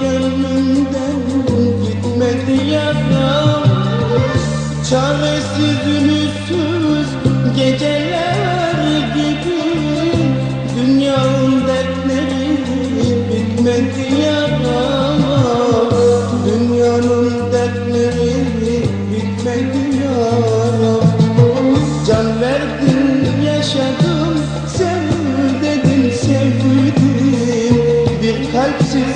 gönlümden gitmedi yaram. Çaresiz ümitsüz geceler gibi Dünyanın dertleri bitmedi yaram. Dünyanın dertleri bitmedi yaram Bir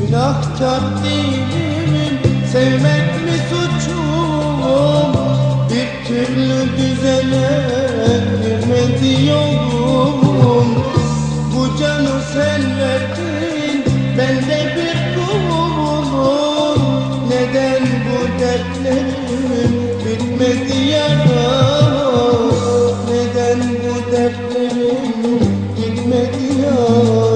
Günahkar değilim Sevmek mi suçum? Bir türlü düzene girmedi Bu canı sen verdin Ben de bir kulum. Neden bu dertlerim bitmedi yaram Neden bu dertlerim gitmedi yaram